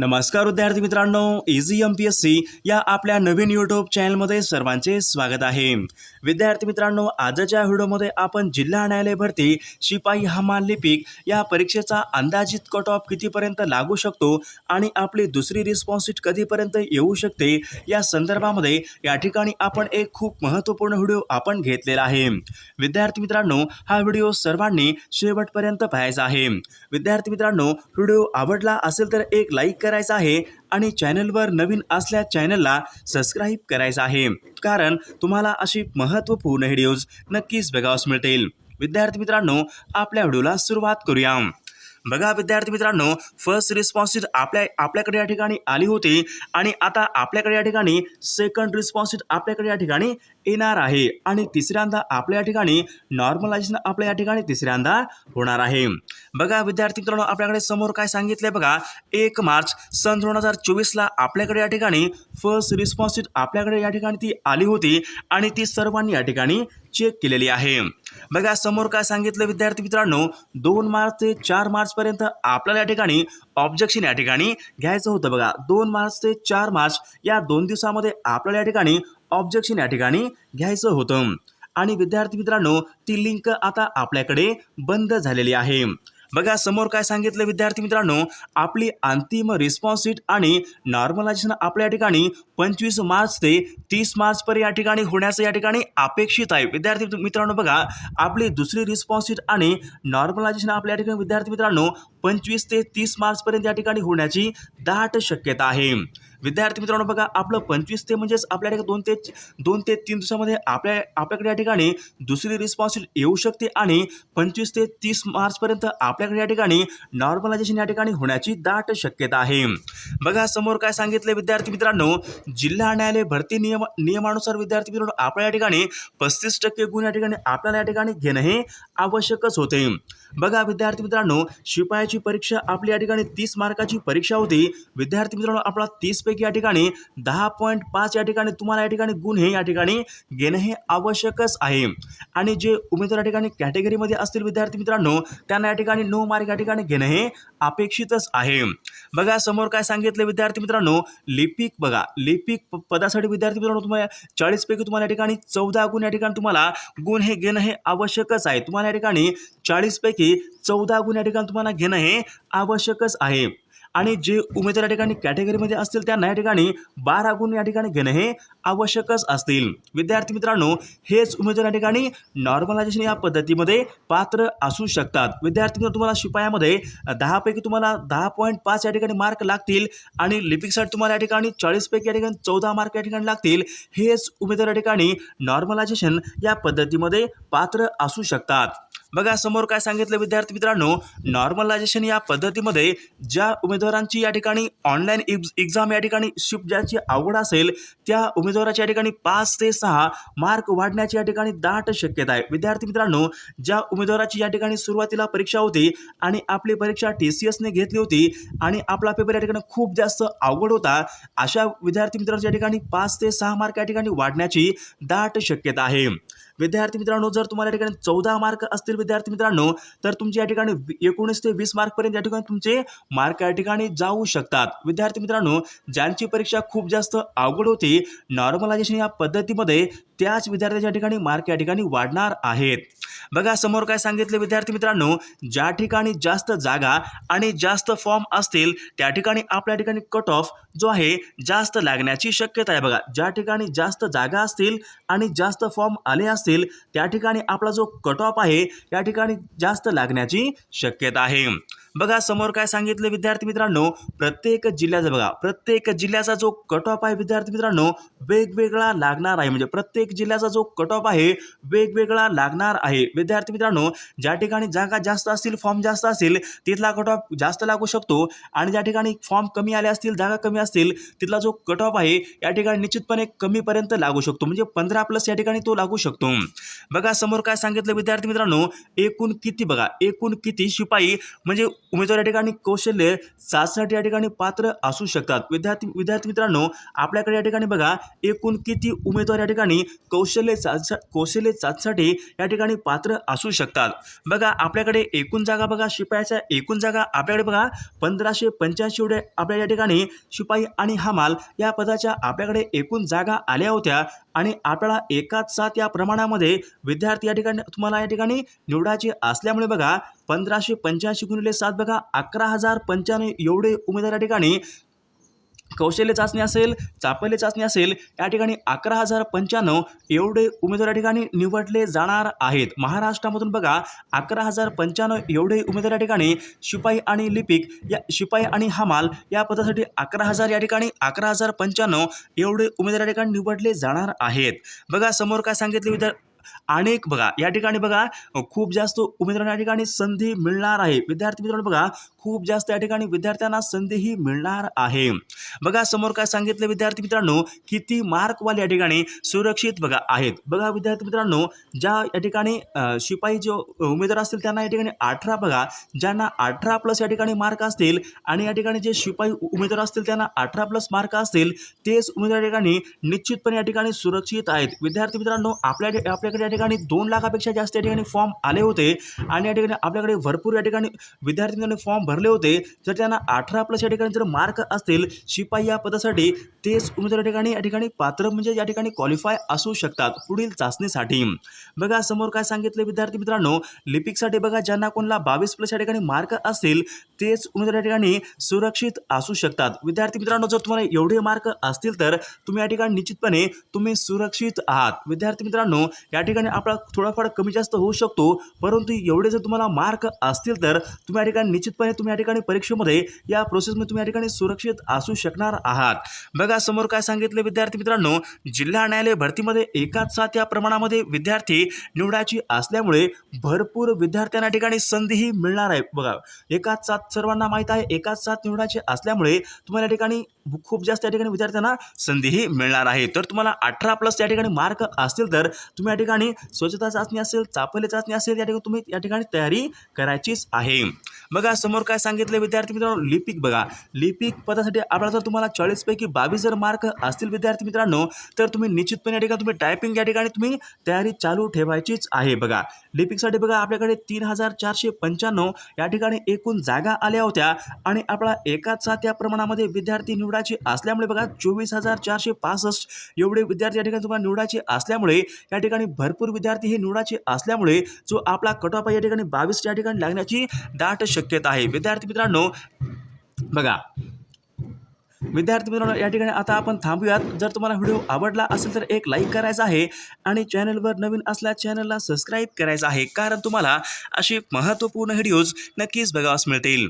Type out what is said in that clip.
नमस्कार विद्यार्थी मित्रांनो easy M P S C या आपल्या नवीन यूट्यूब चॅनलमध्ये सर्वांचे स्वागत आहे. विद्यार्थी मित्रांनो आजच्या व्हिडिओमध्ये आपण जिल्हा न्यायालय भरती शिपाई हमाल लिपिक या परीक्षेचा अंदाजित कट ऑफ कितीपर्यंत लागू शकतो आणि आपली दुसरी रिस्पॉन्सिट कधीपर्यंत येऊ शकते या संदर्भामध्ये या ठिकाणी आपण एक खूप महत्त्वपूर्ण व्हिडिओ आपण घेतलेला आहे. विद्यार्थी मित्रांनो हा व्हिडिओ सर्वांनी शेवटपर्यंत पाहायचा आहे. विद्यार्थी मित्रांनो व्हिडिओ आवडला असेल तर एक लाईक करायचा आहे आणि चॅनलवर नवीन असल्या चॅनलला सबस्क्राईब करायचं आहे. कारण तुम्हाला अशी महत्त्वपूर्ण व्हिडिओज नक्कीच बघावस मिळतील. विद्यार्थी मित्रांनो आपल्या व्हिडिओला सुरुवात करूया. बघा विद्यार्थी मित्रांनो फर्स्ट रिस्पॉन्सिट आपल्या आपल्याकडे या ठिकाणी आली होती आणि आता आपल्याकडे या ठिकाणी सेकंड रिस्पॉन्सिट आपल्याकडे या ठिकाणी येणार आहे. आणि तिसऱ्यांदा आपल्या या ठिकाणी नॉर्मलायझेशन आपल्या या ठिकाणी तिसऱ्यांदा होणार आहे. बघा विद्यार्थी मित्रांनो आपल्याकडे समोर काय सांगितलंय बघा. एक मार्च सन दोन हजार चोवीसला आपल्याकडे या ठिकाणी फर्स्ट रिस्पॉन्सिट आपल्याकडे या ठिकाणी ती आली होती आणि ती सर्वांनी या ठिकाणी चेक केलेली आहे. बघा समोर काय सांगितलं विद्यार्थी मित्रांनो दोन मार्च ते चार मार्चपर्यंत आपल्याला या ठिकाणी ऑब्जेक्शन या ठिकाणी घ्यायचं होतं बघा. दोन मार्च ते चार मार्च या दोन दिवसामध्ये आपल्याला या ठिकाणी ऑब्जेक्शन या ठिकाणी घ्यायचं होतं. आणि विद्यार्थी मित्रांनो ती लिंक आता आपल्याकडे बंद झालेली आहे. बघा समोर काय सांगितलं विद्यार्थी मित्रांनो? आपली अंतिम रिस्पॉन्स सीट आणि नॉर्मलायझेशन आपल्या या ठिकाणी पंचवीस मार्च ते तीस मार्चपर्यंत या ठिकाणी होण्याचं या ठिकाणी अपेक्षित आहे. विद्यार्थी मित्रांनो बघा आपली दुसरी रिस्पॉन्स सीट आणि नॉर्मलायझेशन आपल्या या ठिकाणी विद्यार्थी मित्रांनो पंचवीस ते तीस मार्चपर्यंत या ठिकाणी होण्याची दाट शक्यता आहे. विद्यार्थी मित्रांनो बघा आपलं पंचवीस ते म्हणजेच आपल्या दोन ते दोन ते तीन दिवसामध्ये आपल्या आपल्याकडे या ठिकाणी दुसरी रिस्पॉन्स येऊ शकते आणि पंचवीस ते तीस मार्चपर्यंत आपल्याकडे या ठिकाणी नॉर्मलायझेशन या ठिकाणी होण्याची दाट शक्यता आहे. बघा समोर काय सांगितलं विद्यार्थी मित्रांनो जिल्हा न्यायालय भरती नियम नियमानुसार विद्यार्थी मित्रांनो आपल्या या ठिकाणी पस्तीस टक्के गुण या ठिकाणी आपल्याला या ठिकाणी घेणं हे आवश्यकच होते. बघा विद्यार्थी मित्रांनो शिपायाची परीक्षा आपली या ठिकाणी तीस मार्काची परीक्षा होती. विद्यार्थी मित्रांनो आपला तीस तीसपैकी या ठिकाणी दहा पॉईंट पाच या ठिकाणी तुम्हाला या ठिकाणी गुण हे या ठिकाणी घेणं हे आवश्यकच आहे आणि जे उमेदवार या ठिकाणी कॅटेगरीमध्ये असतील विद्यार्थी मित्रांनो त्यांना या ठिकाणी नऊ मार्क या ठिकाणी घेणं हे अपेक्षितच आहे बघा समोर काय सांगितलं विद्यार्थी मित्रांनो लिपिक बघा लिपिक पदासाठी विद्यार्थी मित्रांनो तुम्हाला चाळीसपैकी तुम्हाला या ठिकाणी चौदा गुण या ठिकाणी तुम्हाला गुण हे घेणं हे आवश्यकच आहे तुम्हाला या ठिकाणी चाळीसपैकी चौदा गुण या ठिकाणी तुम्हाला घेणं हे आवश्यकच आहे आणि जे उमेदवार या ठिकाणी कॅटेगरीमध्ये असतील त्यांना या ठिकाणी बारा गुण या ठिकाणी घेणं हे आवश्यकच असतील. विद्यार्थी मित्रांनो हेच उमेदवार या ठिकाणी नॉर्मलायझेशन या पद्धतीमध्ये पात्र असू शकतात. विद्यार्थी मित्रांनो तुम्हाला शिपायामध्ये दहापैकी तुम्हाला दहा पॉईंट पाच या ठिकाणी मार्क लागतील आणि लिपिकसाठी तुम्हाला या ठिकाणी चाळीसपैकी या ठिकाणी चौदा मार्क या ठिकाणी लागतील. हेच उमेदवार या ठिकाणी नॉर्मलायझेशन या पद्धतीमध्ये पात्र असू शकतात. बघा समोर काय सांगितलं विद्यार्थी मित्रांनो नॉर्मलायझेशन या पद्धतीमध्ये ज्या उमेदवारांची या ठिकाणी ऑनलाईन एक्झाम या ठिकाणी शिफ्ट ज्याची आवड असेल त्या उमेदवाराच्या या ठिकाणी पाच ते सहा मार्क वाढण्याची या ठिकाणी दाट शक्यता आहे. विद्यार्थी मित्रांनो ज्या उमेदवाराची या ठिकाणी सुरुवातीला परीक्षा होती आणि आपली परीक्षा टी सी एसने घेतली होती आणि आपला पेपर या ठिकाणी खूप जास्त अवघड होता अशा विद्यार्थी मित्रांच्या ठिकाणी पाच ते सहा मार्क या ठिकाणी वाढण्याची दाट शक्यता आहे. विद्यार्थी मित्रांनो जर तुम्हाला या ठिकाणी चौदा मार्क असतील विद्यार्थी मित्रांनो तर तुमचे या ठिकाणी एकोणीस ते वीस मार्कपर्यंत या ठिकाणी तुमचे मार्क या ठिकाणी जाऊ शकतात. विद्यार्थी मित्रांनो ज्यांची परीक्षा खूप जास्त अवघड होती नॉर्मलायझेशन या पद्धतीमध्ये त्याच विद्यार्थ्याच्या ठिकाणी मार्क या ठिकाणी वाढणार आहेत. बघा समोर काय सांगितले विद्यार्थी मित्रांनो ज्या ठिकाणी जास्त जागा आणि जास्त फॉर्म असतील त्या ठिकाणी आपल्या ठिकाणी कट ऑफ जो आहे जास्त लागण्याची शक्यता आहे. बघा ज्या ठिकाणी जास्त जागा असतील आणि जास्त फॉर्म आले असतील त्या ठिकाणी आपला जो कट ऑफ आहे त्या ठिकाणी जास्त लागण्याची शक्यता आहे. बघा समोर काय सांगितलं विद्यार्थी मित्रांनो? प्रत्येक जिल्ह्याचा बघा प्रत्येक जिल्ह्याचा जो कट ऑफ आहे विद्यार्थी मित्रांनो वेगवेगळा लागणार आहे. म्हणजे प्रत्येक जिल्ह्याचा जो कट ऑफ आहे वेगवेगळा लागणार आहे. विद्यार्थी मित्रांनो ज्या ठिकाणी जागा जास्त असतील फॉर्म जास्त असेल तिथला कट ऑफ जास्त लागू शकतो. आणि ज्या ठिकाणी फॉर्म कमी आले असतील जागा कमी असतील तिथला जो कट ऑफ आहे या ठिकाणी निश्चितपणे कमीपर्यंत लागू शकतो. म्हणजे पंधरा प्लस या ठिकाणी तो लागू शकतो. बघा समोर काय सांगितलं विद्यार्थी मित्रांनो? एकूण किती बघा एकूण किती शिपाई म्हणजे उमेदवार या ठिकाणी कौशल्य चाचण्यासाठी या ठिकाणी पात्र असू शकतात. विद्यार्थी विद्यार्थी मित्रांनो आपल्याकडे या ठिकाणी बघा एकूण किती उमेदवार या ठिकाणी कौशल्य चाच कौशल्य चाचण्यासाठी या ठिकाणी पात्र असू शकतात. बघा आपल्याकडे एकूण जागा बघा शिपायाच्या एकूण जागा आपल्याकडे बघा पंधराशे पंच्याऐंशी एवढे आपल्या या ठिकाणी शिपाई आणि हमाल या पदाच्या आपल्याकडे एकूण जागा आल्या होत्या आणि आपल्याला एकाच सात या प्रमाणामध्ये विद्यार्थी या ठिकाणी तुम्हाला या ठिकाणी निवडायचे असल्यामुळे बघा पंधराशे पंच्याऐंशी गुणिले सात बघा अकरा हजार पंच्याण्णव एवढे उमेदवार या ठिकाणी. कौशल्य चाचणी असेल चापल्य चाचणी असेल या ठिकाणी अकरा हजार पंच्याण्णव एवढे उमेदवार या ठिकाणी निवडले जाणार आहेत. महाराष्ट्रामधून बघा अकरा हजार पंच्याण्णव एवढे उमेदवार या ठिकाणी शिपाई आणि लिपिक या शिपाई आणि हमाल या पदासाठी अकरा हजार या ठिकाणी अकरा हजार पंच्याण्णव एवढे उमेदवार या ठिकाणी निवडले जाणार आहेत. बघा समोर काय सांगितले विद्या अनेक बघा या ठिकाणी बघा खूप जास्त उमेदवारांना या ठिकाणी संधी मिळणार आहे. विद्यार्थी मित्रांनो बघा खूप जास्त या ठिकाणी विद्यार्थ्यांना संधीही मिळणार आहे. बघा समोर काय सांगितलं विद्यार्थी मित्रांनो किती मार्कवाले या ठिकाणी सुरक्षित बघा आहेत. बघा विद्यार्थी मित्रांनो ज्या या ठिकाणी शिपाई जो उमेदवार असतील त्यांना या ठिकाणी अठरा बघा ज्यांना अठरा प्लस या ठिकाणी मार्क असतील आणि या ठिकाणी जे शिपाई उमेदवार असतील त्यांना अठरा प्लस मार्क असतील तेच उमेदवार या ठिकाणी निश्चितपणे या ठिकाणी सुरक्षित आहेत. विद्यार्थी मित्रांनो आपल्या आपल्याकडे या ठिकाणी दोन लाखापेक्षा जास्त या ठिकाणी फॉर्म आले होते आणि या ठिकाणी आपल्याकडे भरपूर या ठिकाणी विद्यार्थ्यांनी फॉर्म भरले होते जर त्यांना अठरा प्लस या ठिकाणी जर मार्क असतील शिपाई या पदासाठी तेच उमेदवार या ठिकाणी या ठिकाणी पात्र म्हणजे या ठिकाणी क्वालिफाय असू शकतात पुढील चाचणीसाठी बघा समोर काय सांगितले विद्यार्थी मित्रांनो लिपिकसाठी बघा ज्यांना कोणाला बावीस प्लस या ठिकाणी मार्क असतील तेच उमेदवार या ठिकाणी सुरक्षित असू शकतात विद्यार्थी मित्रांनो जर तुम्हाला एवढे मार्क असतील तर तुम्ही या ठिकाणी निश्चितपणे तुम्ही सुरक्षित आहात विद्यार्थी मित्रांनो या ठिकाणी आपला थोडाफार कमी जास्त होऊ शकतो. परंतु एवढे जर तुम्हाला मार्क असतील तर तुम्ही या ठिकाणी निश्चितपणे तुम्ही या ठिकाणी परीक्षेमध्ये या प्रोसेसमध्ये तुम्ही या ठिकाणी सुरक्षित असू शकणार आहात. बघा समोर काय सांगितले विद्यार्थी मित्रांनो जिल्हा न्यायालय भरतीमध्ये एकाच साथ या प्रमाणामध्ये विद्यार्थी निवडायची असल्यामुळे भरपूर विद्यार्थ्यांना ठिकाणी संधीही मिळणार आहे. बघा एकाच साथ सर्वांना माहीत आहे एकाच साथ निवडायचे असल्यामुळे तुम्हाला या ठिकाणी खूप जास्त या ठिकाणी विद्यार्थ्यांना संधीही मिळणार आहे. तर तुम्हाला अठरा प्लस या ठिकाणी मार्क असतील तर तुम्ही या ठिकाणी स्वच्छता चाचणी असेल चापल्य चाचणी असेल या ठिकाणी तुम्ही या ठिकाणी तयारी करायचीच आहे. बघा समोर काय सांगितलं विद्यार्थी मित्रांनो? लिपिक बघा. लिपिक पदासाठी आपल्याला जर तुम्हाला चाळीसपैकी बावीस जर मार्क असतील विद्यार्थी मित्रांनो तर तुम्ही निश्चितपणे या ठिकाणी तुम्ही टायपिंग या ठिकाणी तुम्ही तयारी चालू ठेवायचीच आहे बघा. लिपिकसाठी बघा आपल्याकडे तीन हजार चारशे पंच्याण्णव या ठिकाणी एकूण जागा आल्या होत्या आणि आपला एकाच साथ या प्रमाणामध्ये विद्यार्थी निवडायचे असल्यामुळे बघा चोवीस हजार चारशे पासष्ट एवढे विद्यार्थी या ठिकाणी तुम्हाला निवडायचे असल्यामुळे या ठिकाणी भरपूर विद्यार्थी हे निवडायचे असल्यामुळे जो आपला कट ऑफ या ठिकाणी बावीस या ठिकाणी लागण्याची दाट शक्यता आहे. विद्यार्थी मित्रांनो बघा. विद्यार्थी मित्रांनो या ठिकाणी आता आपण थांबूयात. जर तुम्हाला व्हिडिओ आवडला असेल तर एक लाईक करायचा आहे आणि चॅनलवर नवीन असल्या चॅनलला सबस्क्राईब करायचं आहे. कारण तुम्हाला अशी महत्त्वपूर्ण व्हिडिओज नक्कीच बघावास मिळतील.